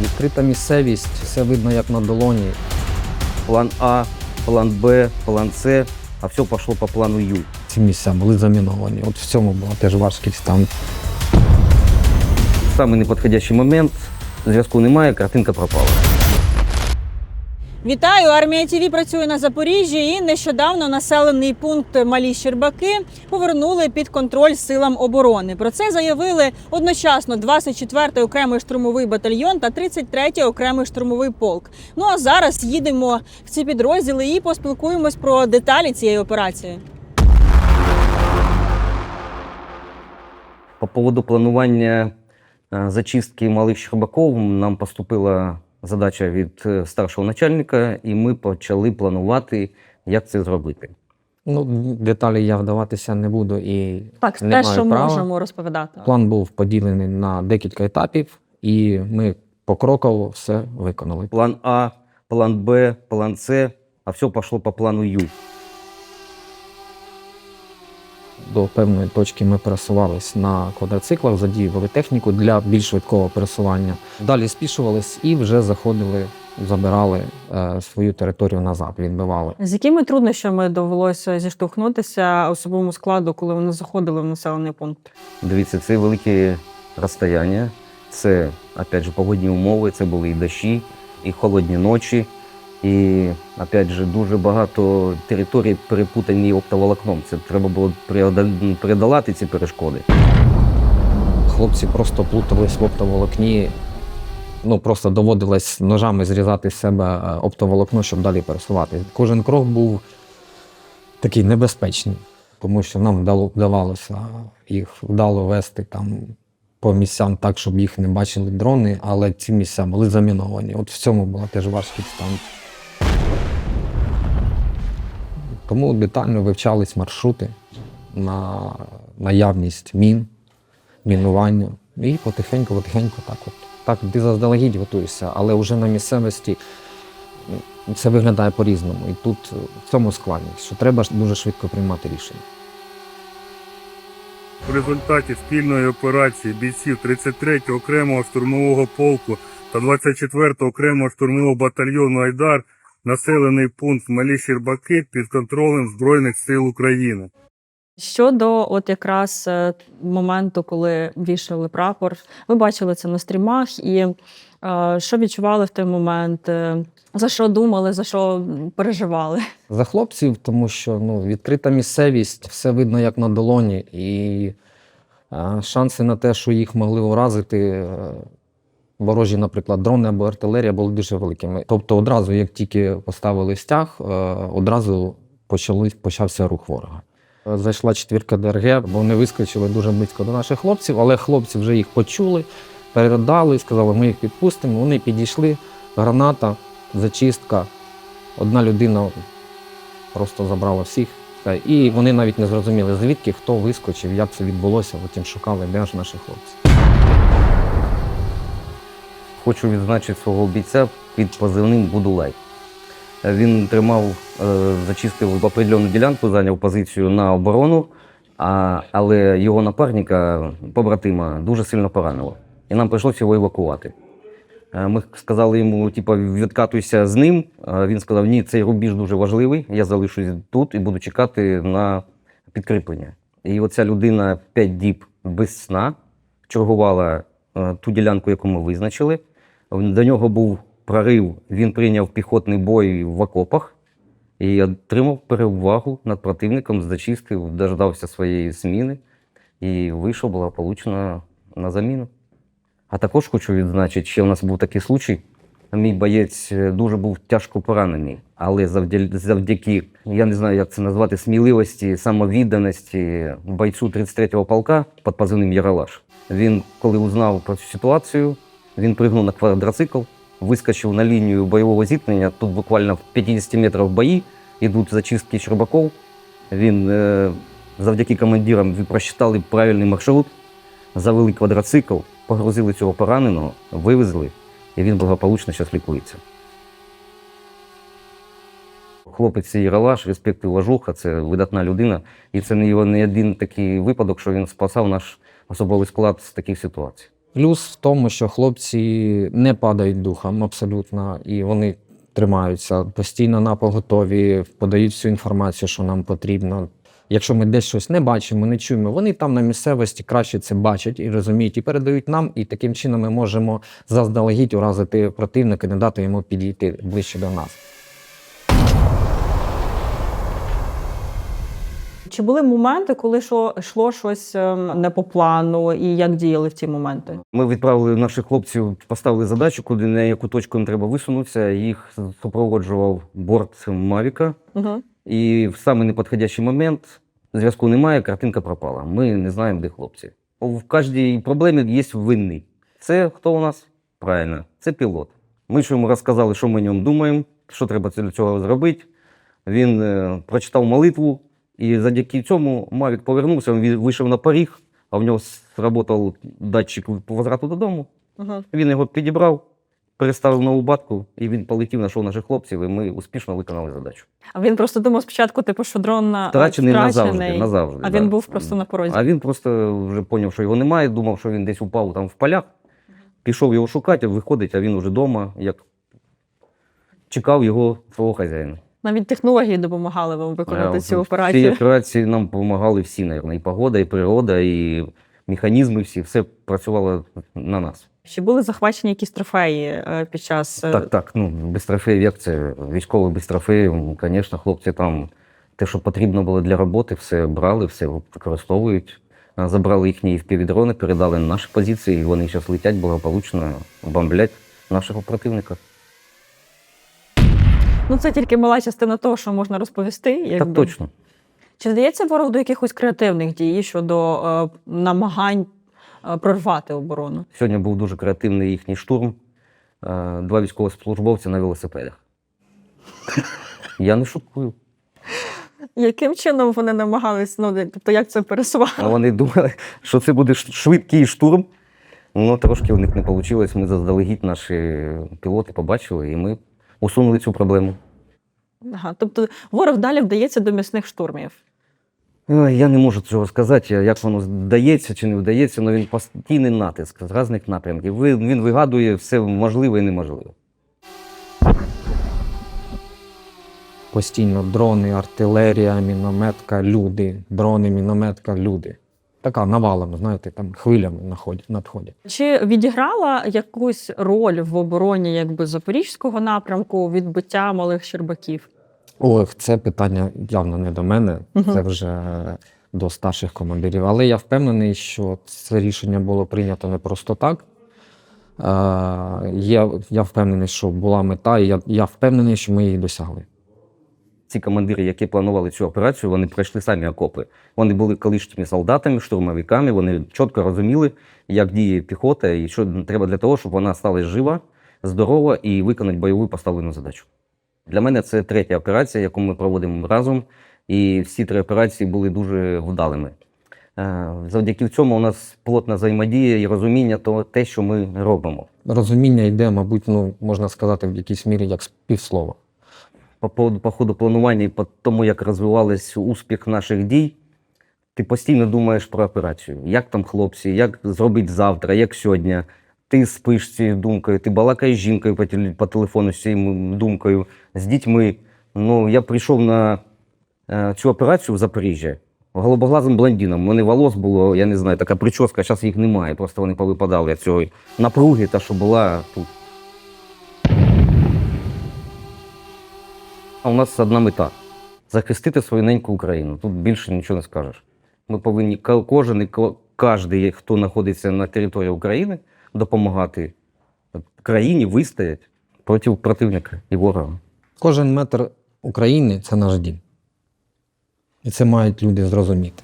Відкрита місцевість, все видно як на долоні. План А, план Б, план С, а все пішло по плану Ю. Ці місця були заміновані. От в цьому була теж важкість там. Самий неподходящий момент, зв'язку немає, картинка пропала. Вітаю! Армія ТІВІ працює на Запоріжжі і нещодавно населений пункт Малі Щербаки повернули під контроль силам оборони. Про це заявили одночасно 24-й окремий штурмовий батальйон та 33-й окремий штурмовий полк. Ну а зараз їдемо в ці підрозділи і поспілкуємось про деталі цієї операції. По поводу планування е, зачистки малих Щербаков нам поступила задача від е, старшого начальника, і ми почали планувати, як це зробити. Ну, деталі я вдаватися не буду і Так, Не те, маю що права. можемо розповідати. план був поділений на декілька етапів, і ми покроково все виконали. План А, план Б, план С, а все пошло по плану Ю. До певної точки ми пересувались на квадроциклах, задіювали техніку для більш швидкого пересування. Далі спішувались і вже заходили, забирали е, свою територію назад, відбивали. З якими труднощами довелося зіштовхнутися особовому складу, коли вони заходили в населений пункт? Дивіться, це великі розстояння, це, опять же, погодні умови, це були і дощі, і холодні ночі. І, опять же, дуже багато територій перепутані оптоволокном. Це треба було преодолати ці перешкоди. Хлопці просто плутались в оптоволокні. Ну просто доводилось ножами зрізати з себе е, оптоволокно, щоб далі пересувати. Кожен крок був такий небезпечний, тому що нам вдавалося їх вдало вести там по місцям так, щоб їх не бачили дрони, але ці місця були заміновані. От в цьому була теж важкість там. Тому детально вивчались маршрути на наявність мін, мінування. І потихеньку, потихеньку так от. Так, ти заздалегідь готуєшся, але вже на місцевості це виглядає по-різному. І тут е, в цьому складність, що треба дуже швидко приймати рішення. В результаті спільної операції бійців 33-го окремого штурмового полку та 24-го окремого штурмового батальйону Айдар населений пункт Малі Щербаки під контролем Збройних сил України. Щодо от якраз е, моменту, коли вішали прапор, ви бачили це на стрімах, і е, що відчували в той момент, е, за що думали, за що переживали? За хлопців, тому що ну, відкрита місцевість, все видно як на долоні, і е, шанси на те, що їх могли уразити е, ворожі, наприклад, дрони або артилерія, були дуже великими. Тобто, одразу, як тільки поставили стяг, е, одразу почали, почався рух ворога. Зайшла четвірка ДРГ, бо вони вискочили дуже близько до наших хлопців, але хлопці вже їх почули, передали, сказали, ми їх підпустимо. Вони підійшли, граната, зачистка. Одна людина просто забрала всіх. І вони навіть не зрозуміли, звідки хто вискочив, як це відбулося. Потім шукали, де ж наші хлопці. Хочу відзначити свого бійця під позивним Будулай. Е, Він тримав, е, зачистив определену ділянку, зайняв позицію на оборону, а, але його напарника, побратима, дуже сильно поранило. І нам прийшлося його евакувати. Е, Ми сказали йому, типу, відкатуйся з ним. Він сказав, ні, цей рубіж дуже важливий, я залишусь тут і буду чекати на підкріплення. І оця людина 5 діб без сна чергувала ту ділянку, яку ми визначили. До нього був прорив, він прийняв піхотний бой в окопах і отримав перевагу над противником, зачистив, дождався своєї зміни і вийшов благополучно на заміну. А також хочу відзначити, ще в нас був такий случай. Мій боєць е, дуже був тяжко поранений, але завдяки, я не знаю, як це назвати, сміливості, самовідданості бойцю 33-го полка під позивним Яралаш. Він, коли узнав про цю ситуацію, він пригнув на квадроцикл, вискочив на лінію бойового зіткнення. Тут буквально в 50 метрах бої йдуть зачистки Щербаков. Він е, завдяки командирам ви просчитали правильний маршрут, завели квадроцикл, погрузили цього пораненого, вивезли, і він благополучно зараз лікується. Хлопець цей Яралаш, респект і уважуха, це видатна людина. І це не його не один такий випадок, що він спасав наш особовий склад з таких ситуацій. Плюс в тому, що хлопці не падають духом абсолютно, і вони тримаються постійно на поготові, подають всю інформацію, що нам потрібно. Якщо ми десь щось не бачимо, не чуємо, вони там на місцевості краще це бачать і розуміють, і передають нам, і таким чином ми можемо заздалегідь уразити противника, не дати йому підійти ближче до нас. Чи були моменти, коли що, йшло щось ем, не по плану, і як діяли в ці моменти? Ми відправили наших хлопців, поставили задачу, куди на яку точку їм треба висунутися. Їх супроводжував борт Мавіка. Угу. І в самий неподходящий момент зв'язку немає, картинка пропала. Ми не знаємо, де хлопці. В кожній проблемі є винний. Це хто у нас? Правильно, це пілот. Ми ж йому розказали, що ми о ньому думаємо, що треба для цього зробити. Він е, прочитав молитву, і завдяки цьому Мавік повернувся, він вийшов на поріг, а в нього сработав датчик по возврату додому. Угу. Він його підібрав, переставив нову батку, і він полетів, знайшов наших хлопців, і ми успішно виконали задачу. А він просто думав спочатку, типу, що дрон на- Втрачений назавжди, назавжди. а да. він був просто на порозі. А він просто вже зрозумів, що його немає, думав, що він десь упав там в полях. Пішов його шукати, виходить, а він уже вдома, як чекав його свого хазяїна. Навіть технології допомагали вам виконати Е, цю операцію. цій операції нам допомагали всі, мабуть, і погода, і природа, і механізми всі, все працювало на нас. Чи були захвачені якісь трофеї е, під час е, Так, так, ну, без трофеїв, як це? Військовий без трофеїв, ну, звісно, хлопці там те, що потрібно було для роботи, все брали, все використовують. Забрали їхні впівдрони, передали на наші позиції, і вони зараз летять благополучно, бомблять нашого противника. Ну це тільки мала частина того, що можна розповісти. Якби. Так точно. Чи здається ворог до якихось креативних дій щодо е, намагань е, прорвати оборону? Сьогодні був дуже креативний їхній штурм. Е, Два військовослужбовці на велосипедах. Я не шуткую. Яким чином вони намагались, ну тобто як це пересувати? А вони думали, що це буде швидкий штурм. Ну, трошки у них не вийшло. Ми заздалегідь наші пілоти побачили, і ми усунули цю проблему. Ага, тобто ворог далі вдається до м'ясних штурмів. Я не можу цього сказати, як воно вдається чи не вдається, але він постійний натиск з різних напрямків. Він вигадує все можливе і неможливе. Постійно дрони, артилерія, мінометка, люди, дрони, мінометка, люди. Така навалами, знаєте, там хвилями надходять. Чи відіграла якусь роль в обороні якби запорізького напрямку відбиття малих щербаків? Ох, це питання явно не до мене, Мгм. це вже до старших командирів. Але я впевнений, що це рішення було прийнято не просто так. Е, я, я впевнений, що була мета, і я, я впевнений, що ми її досягли. Ці командири, які планували цю операцію, вони пройшли самі окопи. Вони були колишніми солдатами, штурмовиками, вони чітко розуміли, як діє піхота і що треба для того, щоб вона стала жива, здорова і виконати бойову поставлену задачу. Для мене це третя операція, яку ми проводимо разом, і всі три операції були дуже вдалими. Е, Завдяки цьому у нас плотна взаємодія і розуміння того, те, що ми робимо. Розуміння йде, мабуть, ну, можна сказати, в якійсь мірі як з півслова. По поводу по ходу планування і по тому, як розвивався успіх наших дій, ти постійно думаєш про операцію. Як там хлопці, як зробити завтра, як сьогодні. Ти спиш цією думкою, ти балакаєш з жінкою по, теле- по телефону з цією думкою, з дітьми. Ну, я прийшов на е, цю операцію в Запоріжжя голубоглазим блондином. У мене волос було, я не знаю, така прическа, зараз їх немає. Просто вони повипадали від цієї напруги, та що була тут. А у нас одна мета захистити свою неньку Україну. Тут більше нічого не скажеш. Ми повинні кожен і ко- кожний, хто знаходиться на території України, допомагати країні вистояти проти противника і ворога. Кожен метр України це наш дім. І це мають люди зрозуміти.